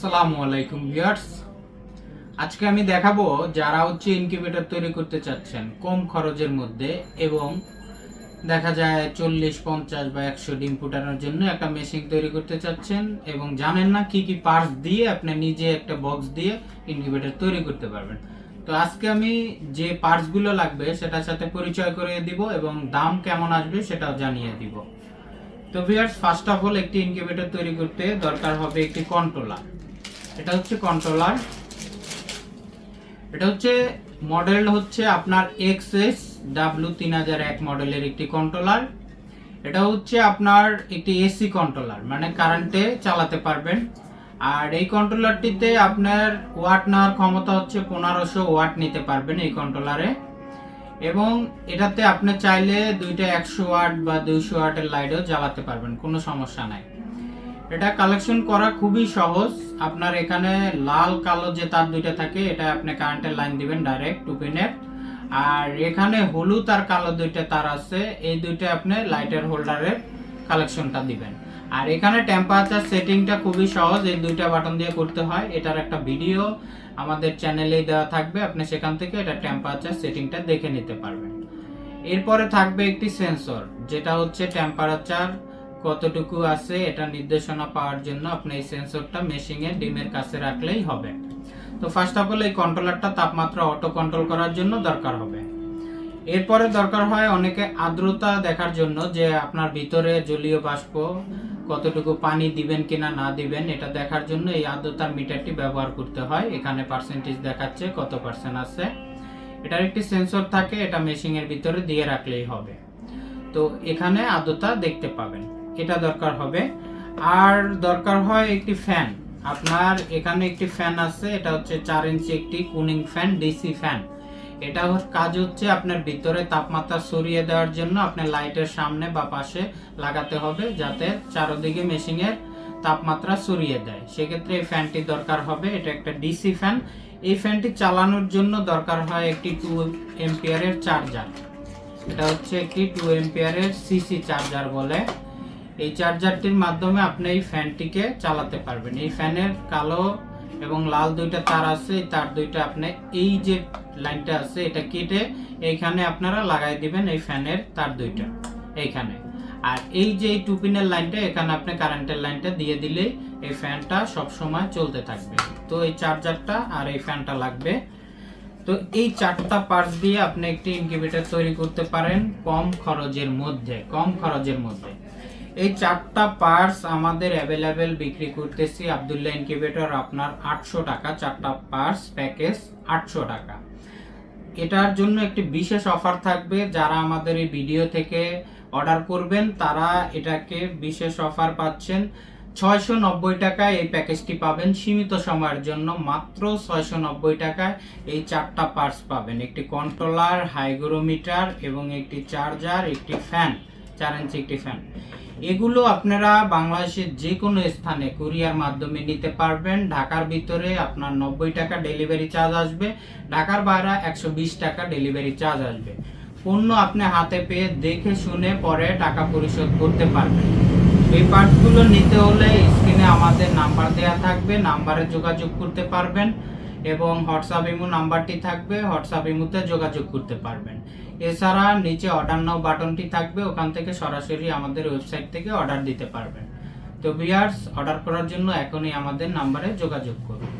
আসসালামু আলাইকুম ভিউয়ার্স। আজকে আমি দেখাবো যারা হচ্ছে ইনকিউবেটর তৈরি করতে চাচ্ছেন কম খরচের মধ্যে এবং দেখা যায় চল্লিশ, পঞ্চাশ বা একশো ডিম ফুটানোর জন্য একটা মেশিন তৈরি করতে চাচ্ছেন এবং জানেন না কি কি পার্টস দিয়ে আপনি নিজে একটা বক্স দিয়ে ইনকিউবেটর তৈরি করতে পারবেন। তো আজকে আমি যে পার্টসগুলো লাগবে সেটার সাথে পরিচয় করে দিব এবং দাম কেমন আসবে সেটাও জানিয়ে দিব। তো ভিউয়ার্স ফার্স্ট অফ অল একটি ইনকিউবেটর তৈরি করতে দরকার হবে একটি কন্ট্রোলার এটা হচ্ছে কন্ট্রোলার এটা হচ্ছে মডেল হচ্ছে আপনার এক্সএস ডাব্লিউ তিন হাজার এক মডেলের একটি কন্ট্রোলার এটা হচ্ছে আপনার একটি এসি কন্ট্রোলার মানে কারেন্টে চালাতে পারবেন। আর এই কন্ট্রোলারটিতে আপনার ওয়াট নেওয়ার ক্ষমতা হচ্ছে পনেরোশো ওয়াট নিতে পারবেন এই কন্ট্রোলারে এবং এটাতে আপনি চাইলে দুইটা একশো ওয়াট বা দুইশো ওয়াটের লাইটও জ্বালাতে পারবেন, কোনো সমস্যা নাই। এটা কালেকশন করা খুবই সহজ। আপনার এখানে লাল, কালো যে তার দুইটা থাকে, এটা আপনি কারেন্টের লাইন দিবেন ডাইরেক্ট টু পিনের আর এখানে হলুদ আর কালো দুইটা তার আছে, এই দুইটা আপনি লাইটের হোল্ডারের কালেকশনটা দিবেন। আর এখানে টেম্পারেচার সেটিংটা খুবই সহজ, এই দুইটা বাটন দিয়ে করতে হয়। এটার একটা ভিডিও আমাদের চ্যানেলেই দেওয়া থাকবে, আপনি সেখান থেকে এটা টেম্পারেচার সেটিংটা দেখে নিতে পারবেন। এরপরে থাকবে একটি সেন্সর যেটা হচ্ছে টেম্পারেচার কতটুকু আছে এটা নির্দেশনা পাওয়ার জন্য আপনি এই সেন্সরটা মেশিনে ডিমের কাছে রাখলেই হবে। তো ফার্স্ট অফ অল এই কন্ট্রোলারটা তাপমাত্রা অটো কন্ট্রোল করার জন্য দরকার হবে। এরপরে দরকার হয় অনেকে আর্দ্রতা দেখার জন্য যে আপনার ভিতরে জলীয় বাষ্প কতটুকু পানি দিবেন কিনা না দিবেন, এটা দেখার জন্য এই আর্দ্রতার মিটারটি ব্যবহার করতে হয়। এখানে পার্সেন্টেজ দেখাচ্ছে কত পার্সেন্ট আছে। এটার একটি সেন্সর থাকে, এটা মেশিনের ভিতরে দিয়ে রাখলেই হবে। তো এখানে আর্দ্রতা দেখতে পাবেন। এটা দরকার হবে। আর দরকার হয় একটি ফ্যান। আপনার এখানে একটি ফ্যান আছে, এটা হচ্ছে চার ইঞ্চি একটি কুলিং ফ্যান, ডিসি ফ্যান। এটা কাজ হচ্ছে আপনার ভিতরে তাপমাত্রা সরিয়ে দেওয়ার জন্য আপনার লাইটের সামনে বা পাশে লাগাতে হবে, যাতে চারদিকে মেশিনের তাপমাত্রা সরিয়ে দেয়। সেক্ষেত্রে এই ফ্যানটি দরকার হবে, এটা একটা ডিসি ফ্যান। এই ফ্যানটি চালানোর জন্য দরকার হয় একটি টু এম্পিয়ারের চার্জার। এটা হচ্ছে একটি টু এম্পিয়ারের সিসি চার্জার বলে। এই চার্জারটির মাধ্যমে আপনি এই ফ্যানটিকে চালাতে পারবেন। এই ফ্যানের কালো এবং লাল দুইটা তার আছে, এই তার দুইটা আপনি এই যে লাইনটা আছে, এটা কেটে এইখানে আপনারা লাগাই দিবেন এই ফ্যানের তার দুইটা, এইখানে। আর এই যে টুপিনের লাইনটা, এখানে আপনি কারেন্টের লাইনটা দিয়ে দিলেই এই ফ্যানটা সব সময় চলতে থাকবে। তো এই চার্জারটা আর এই ফ্যানটা লাগবে। তো এই চারটা পার্টস দিয়ে আপনি একটি ইনকিউবেটর তৈরি করতে পারেন কম খরচের মধ্যে, কম খরচের মধ্যে। এই চারটা পার্টস আমাদের অ্যাভেলেবেল বিক্রি করতেছি আবদুল্লাহ ইনকিউবেটর আপনার আটশো টাকা, চারটা পার্টস প্যাকেজ আটশো টাকা। এটার জন্য একটি বিশেষ অফার থাকবে, যারা আমাদের এই ভিডিও থেকে অর্ডার করবেন, তারা এটাকে বিশেষ অফার পাচ্ছেন। ছয়শো নব্বই টাকায় এই প্যাকেজটি পাবেন, সীমিত সময়ের জন্য মাত্র ছয়শো নব্বই টাকায় এই চারটা পার্টস পাবেন। একটি কন্ট্রোলার হাইগ্রোমিটার এবং একটি চার্জার একটি ফ্যান চার ইঞ্চি একটি ফ্যান এগুলো আপনারা বাংলাদেশের যে কোনো স্থানে কুরিয়ার মাধ্যমে নিতে পারবেন। ঢাকার ভিতরে আপনার নব্বই টাকা ডেলিভারি চার্জ আসবে। ঢাকার বাইরে একশো বিশ টাকা ডেলিভারি চার্জ আসবে। পণ্য আপনি হাতে পেয়ে দেখে শুনে পরে টাকা পরিশোধ করতে পারবেন। এই পার্টগুলো নিতে হলে স্ক্রিনে আমাদের নাম্বার দেওয়া থাকবে। নাম্বারে যোগাযোগ করতে পারবেন এবং হোয়াটসঅ্যাপ ইমো নাম্বারটি থাকবে। হোয়াটসঅ্যাপ ইমোতে যোগাযোগ করতে পারবেন। এছাড়া নিচে অর্ডার নাও বাটনটি থাকবে, ওখান থেকে সরাসরি আমাদের ওয়েবসাইট থেকে অর্ডার দিতে পারবেন। তো বিয়ার্স অর্ডার করার জন্য এখনই আমাদের নাম্বারে যোগাযোগ করুন।